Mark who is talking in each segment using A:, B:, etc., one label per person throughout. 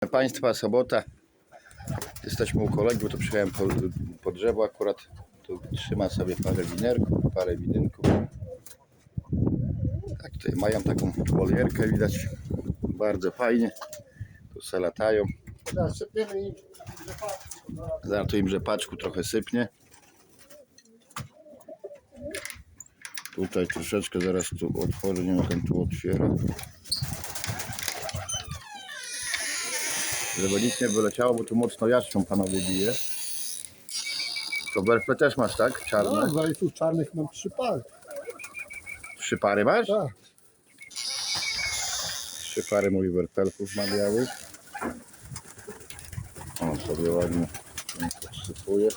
A: Proszę Państwa, sobota. Jesteśmy u kolegi, bo tu przyjechałem po, po drzewo akurat. Tu trzyma sobie parę winerków, parę widynków. Tak, tutaj mają taką wolierkę, widać. Bardzo fajnie. Tu se latają. Zaraz tu im rzepaczku trochę sypnie. Tutaj troszeczkę zaraz tu otworzę, nie wiem, ten tu otwiera. Żeby nic nie wyleciało, bo tu mocno jaszczą panowie bije. To werfle też masz, tak? Czarne?
B: No, zajców czarnych mam trzy pary.
A: Trzy pary masz?
B: Tak.
A: Trzy pary mój werfelków ma białych. O, sobie ładnie podsypuje.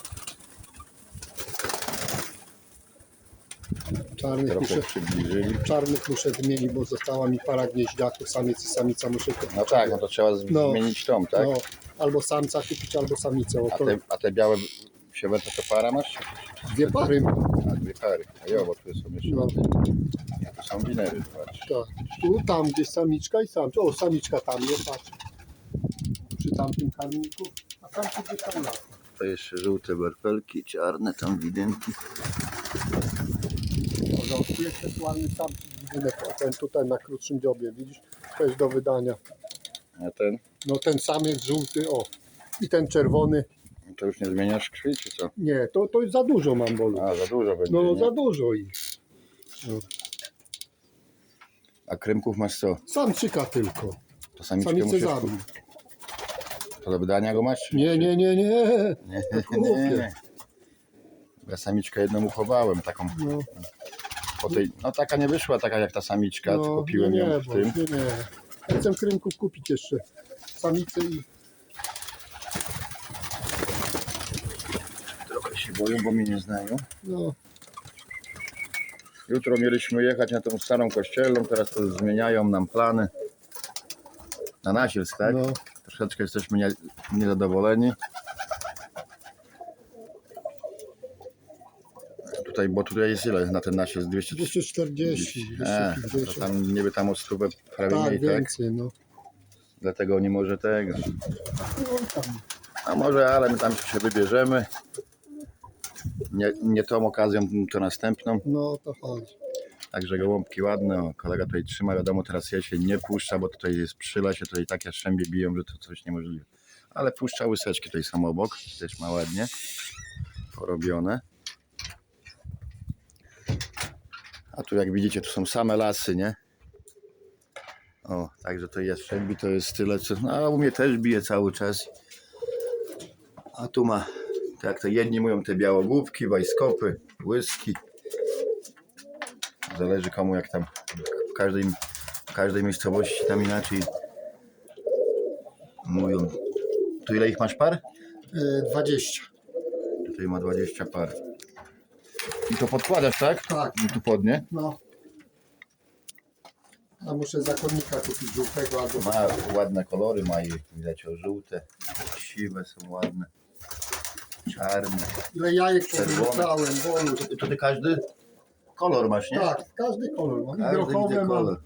B: Czarnych
A: Trochę
B: muszę,
A: przybliżyli.
B: czarnych muszę wymienić, bo została mi para gnieździaków, samiec i samica muszę kupić.
A: No tak, no to trzeba z-
B: No.
A: zmienić tą, tak?
B: No, albo samca kupić, albo samicę.
A: A te, a te białe się werfle to para masz?
B: dwie pary.
A: A dwie pary. A jo, bo tu są jeszcze
B: No,
A: tu są winery, patrz.
B: tak. Tu, tam gdzieś samiczka i samca. O, samiczka tam jest, patrz. Przy tamtym karmniku. A tamty gdzieś tam lata.
A: To jeszcze żółte werfelki, czarne tam widynki.
B: O, zobacz, tu jest też ładny widynek. O, ten tutaj na krótszym dziobie, widzisz? To jest do wydania.
A: A ten?
B: No ten sam jest żółty, o. I ten czerwony.
A: To już nie zmieniasz krwi, czy co?
B: Nie, to, to za dużo mam bolu.
A: A, za dużo będzie,
B: No
A: nie?
B: za dużo ich. No.
A: A krymków masz co?
B: Samczyka tylko.
A: To samiczkę musisz...
B: zabił.
A: To do wydania go masz? czy-
B: Nie, nie, nie, nie.
A: Nie, nie,
B: Kupię.
A: nie. Ja samiczkę jedną uchowałem, taką
B: No,
A: po tej, no taka nie wyszła taka jak ta samiczka,
B: no,
A: kupiłem ją
B: nie,
A: w
B: bo-
A: tym.
B: nie, nie. Ja Chcę krymków kupić jeszcze. Samicę i
A: Trochę się boją, bo mnie nie znają.
B: no,
A: Jutro mieliśmy jechać na tą starą kościelną, teraz to zmieniają nam plany. Na Nasielsk, tak?
B: no.
A: Troszeczkę jesteśmy nie, niezadowoleni. Tutaj, bo tutaj jest ile na ten Nasielsk? 200...
B: 240,
A: E, to
B: 250.
A: tam niby tam o stówę prawie
B: Tak,
A: mniej, tak?
B: więcej, no.
A: Dlatego nie może tego.
B: no tam.
A: A może, ale my tam się wybierzemy. Nie, nie tą okazją, to następną.
B: No o to chodzi.
A: Także gołąbki ładne. O, kolega tutaj trzyma. Wiadomo, teraz ja się nie puszcza, bo tutaj jest przy lesie, tutaj takie szębie biją, że to coś niemożliwe. Ale puszcza łyseczki tutaj są obok. Też ma ładnie porobione. A tu jak widzicie, tu są same lasy, nie? O, także to jest szębi, to jest tyle, co... No, a u mnie też bije cały czas. A tu ma, tak to jedni mówią, te białogłówki, wajskopy, łyski. Zależy komu jak tam w każdej, w każdej miejscowości tam inaczej mówią. Tu ile ich masz par?
B: E, 20.
A: Tutaj ma 20 par. I to podkładasz, tak?
B: Tak.
A: I tu podnie.
B: No. A muszę zakonnika kupić żółtego albo
A: Ma ładne kolory, ma je widać o żółte, siwe są ładne, czarne.
B: ile jajek powrzucałem, bolu.
A: To, to ty każdy kolor masz, nie?
B: Tak, każdy kolor mam. I
A: Każdy
B: grochowe mam.
A: kolor.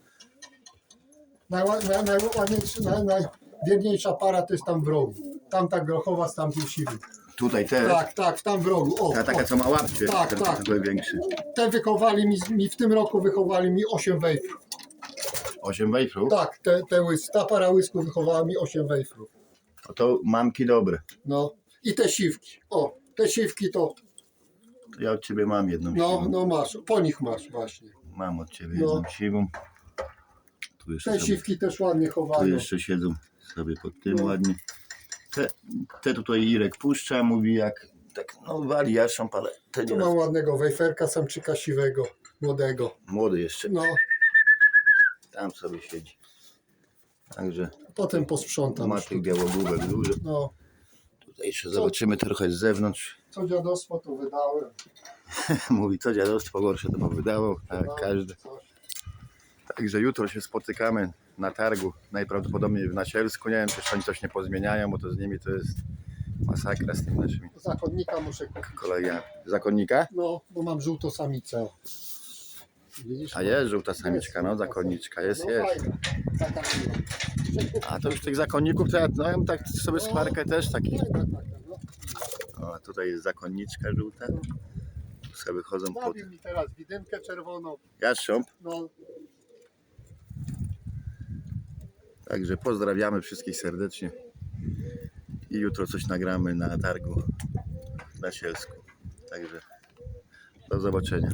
B: Najła- naj- Najładniejsza, naj, najwierniejsza para to jest tam w rogu. Tamta grochowa z tamtym siwym.
A: Tutaj te,
B: Tak, tak, tam w rogu. O,
A: ta taka
B: o.
A: co ma łapcie,
B: Tak,
A: ten,
B: tak.
A: ten większy.
B: Te wychowali mi, mi, w tym roku wychowali mi 8 wejfrów.
A: 8 wejfrów,
B: Tak, te, te łys, ta para łysków wychowała mi 8 wejfrów.
A: no to mamki dobre.
B: No. I te siwki. O, te siwki to,
A: ja od ciebie mam jedną
B: no,
A: siwą.
B: no masz, po nich masz właśnie.
A: Mam od ciebie
B: No.
A: jedną siwą. Tu jeszcze,
B: Te siwki też ładnie
A: tu
B: chowają.
A: jeszcze siedzą sobie pod tym
B: No.
A: ładnie. Te, te tutaj Irek puszcza, mówi jak tak, no wali jaszcząb, ale te
B: Tu
A: nie
B: mam ładnego wejferka, samczyka siwego, młodego.
A: młody jeszcze,
B: No,
A: tam sobie siedzi. Także
B: potem posprzątam.
A: ma
B: już
A: tych białogłówek dużo.
B: No,
A: Tutaj jeszcze zobaczymy trochę z zewnątrz.
B: co dziadostwo to wydałem.
A: Mówi, co dziadostwo gorsze to wydawał, tak każdy.
B: coś.
A: Także jutro się spotykamy na targu, najprawdopodobniej w Nasielsku. Nie wiem, czy oni coś nie pozmieniają, bo to z nimi to jest masakra z tymi naszymi
B: Zakonnika muszę kupić.
A: kolegami. Zakonnika?
B: No, bo mam żółtą samicę. Widzisz?
A: A jest żółta samiczka, no zakonniczka, jest,
B: No
A: jest.
B: fajna. Taka miła.
A: A to już tych zakonników to ja, no ja mam tak sobie smarkę też taki.
B: Fajna taka, no.
A: O, tutaj jest zakonniczka żółta. Tu sobie chodzą po
B: mi teraz widymkę czerwoną.
A: jastrząb.
B: No,
A: Także pozdrawiamy wszystkich serdecznie. I jutro coś nagramy na targu na Sielsku. Także do zobaczenia.